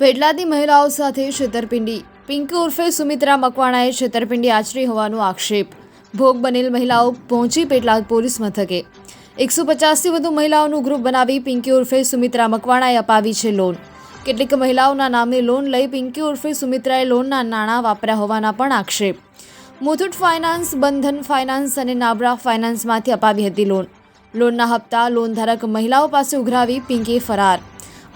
પેડલાની મહિલાઓ સાથે છેતરપિંડી. પિંકી ઉર્ફે સુમિત્રા મકવાણાએ છેતરપિંડી આચરી હોવાનો આક્ષેપ. ભોગ બનેલ મહિલાઓ પહોંચી પેટલાદ પોલીસ મથકે. એકસો પચાસથી વધુ મહિલાઓનું ગ્રુપ બનાવી પિંકી ઉર્ફે સુમિત્રા મકવાણાએ અપાવી છે લોન. કેટલીક મહિલાઓના નામે લોન લઈ પિંકી ઉર્ફે સુમિત્રાએ લોનના નાણાં વાપર્યા હોવાના પણ આક્ષેપ. મુથુટ ફાઇનાન્સ, બંધન ફાઇનાન્સ અને નાબરા ફાઇનાન્સમાંથી અપાવી હતી લોન. લોનના હપ્તા લોન ધારક મહિલાઓ પાસે ઉઘરાવી પિંકી ફરાર.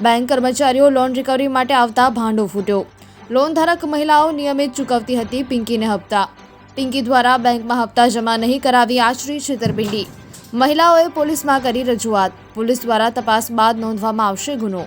બેંક કર્મચારીઓ લોન રિકવરી માટે આવતા ભાંડો ફૂટ્યો. લોન ધારક મહિલાઓ નિયમિત ચૂકવતી હતી પિંકીને હપ્તા. પિંકી દ્વારા બેંકમાં હપ્તા જમા નહીં કરાવી આશરી છેતરપિંડી. મહિલાઓએ પોલીસમાં કરી રજૂઆત. પોલીસ દ્વારા તપાસ બાદ નોંધવામાં આવશે ગુનો.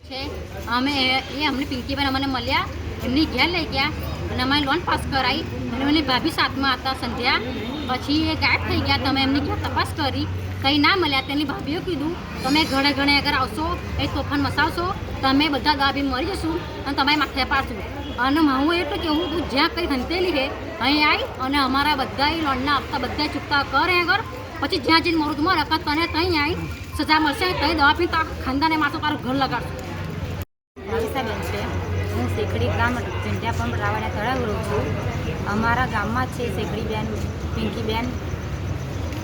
છે. અમે એ અમને પિંકીબેન અમને મળ્યા. એમની ઘેર લઈ ગયા અને અમે લોન પાસ કરાવી અને એમની ભાભી સાથમાં હતા સંધ્યા. પછી એ ગાયબ થઈ ગયા. તમે એમની ઘેર તપાસ કરી. કંઈ ના મળ્યા તેની ભાભીઓ કીધું, તમે ઘણે ઘણે અગર આવશો, એ તોફાન મસાવશો તમે બધા દાબી મરી જશું અને તમે માથે પાડશું. અને હું એટલું કેવું તું જ્યાં કંઈ ખંતેલી છે અહીં આવી અને અમારા બધા લોનના હપ્તા બધા ચૂકતા કરે આગળ પછી જ્યાં જઈને મરું તું મરે તને ત્યાં આવી સજા મળશે ત્યાં દવા પી તારા ખાનદાને માથું તારું ઘર લગાડશું. મનીષાબેન છે, હું શેખડી ગામ ઝંડિયા પંપ રાવાના તળાવ રહું છું. અમારા ગામમાં જ છે શેખડીબેન પિંકીબેન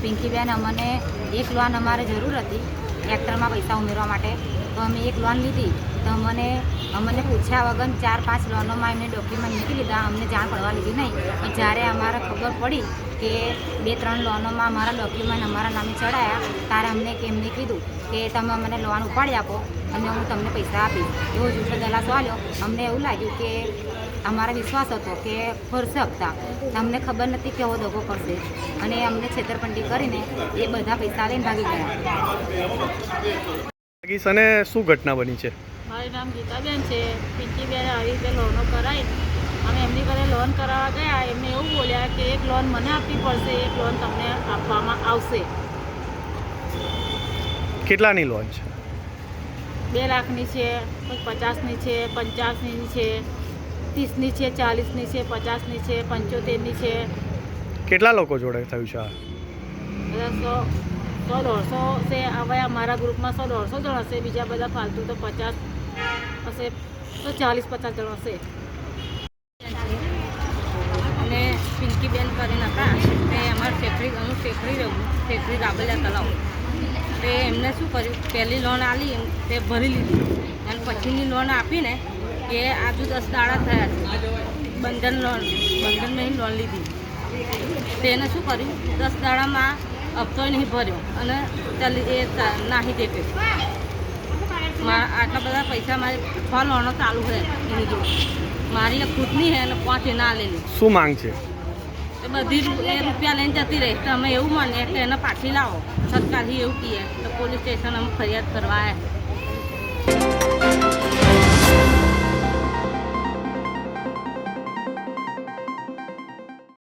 પિંકીબેન અમને એક લોન અમારે જરૂર હતી ટ્રેક્ટરમાં પૈસા ઉમેરવા માટે. તો અમે એક લોન લીધી. તો અમને અમને પૂછ્યા વગર ચાર પાંચ લોનોમાં એમને ડોક્યુમેન્ટ મૂકી લીધા અમને જાણ પડવા લીધી નહીં. જ્યારે અમારે ખબર પડી કે બે ત્રણ લોનોમાં અમારા ડોક્યુમેન્ટ અમારા નામે ચડાયા, ત્યારે અમને એમને કીધું કે તમે અમને લોન ઉપાડી આપો અને હું તમને પૈસા આપીશ. એવો જૂઠો દલાસો આવ્યો અમને એવું લાગ્યું કે અમારા વિશ્વાસ હતો કે ફરશે હપ્તા. અમને ખબર નથી કે એવો દગો કરશે. અને અમને છેતરપંડી કરીને એ બધા પૈસા લઈને ભાગી ગયા. અને શું ઘટના બની છે? મારું નામ ગીતાબેન છે. પિંકીબેન આવી રીતે લોનો કરાવી અમે એમની ઘરે લોન કરાવવા ગયા. એમને એવું બોલ્યા કે એક લોન મને આપવી પડશે એક લોન તમને આપવામાં આવશે. કેટલાની લોન છે? બે લાખની છે કોઈ પચાસની છે પંચાસની છે ત્રીસની છે ચાલીસની છે પચાસની છે પંચોતેરની છે. કેટલા લોકો જોડે થયું છે સો સો દોઢસો છે. હવે અમારા ગ્રુપમાં સો દોઢસો જણ હશે. બીજા બધા ફાલતુ તો પચાસ હશે તો ચાલીસ પચાસ જણ હશે. અને પિંકીબેન કરીને હતા, તે અમારે ફેફરી હું ફેફરી રહું ફેફરી રાબલિયા તલાવ તે એમને શું કર્યું? પહેલી લોન આલી, તે ભરી લીધી. અને પછીની લોન આપીને કે આજુ દસ દાડા થયા છે. બંધન લોન બંધન નહીં લોન લીધી. તેને શું કર્યું? દસ દાડામાં હપ્તો નહીં ભર્યો અને ચાલી, એ નાહી દે કે મારા આટલા બધા પૈસા મારે ફળ લોનો ચાલુ છે એની જોડે. મારી ખુદની છે અને પાંચ એના આલેલી શું માંગ છે? એ બધી એ રૂપિયા લઈને જતી રહી. તો અમે એવું માનીએ કે એને પાછી લાવો. સરકારથી એવું કહીએ તો પોલીસ સ્ટેશન અમે ફરિયાદ કરવા આવ્યા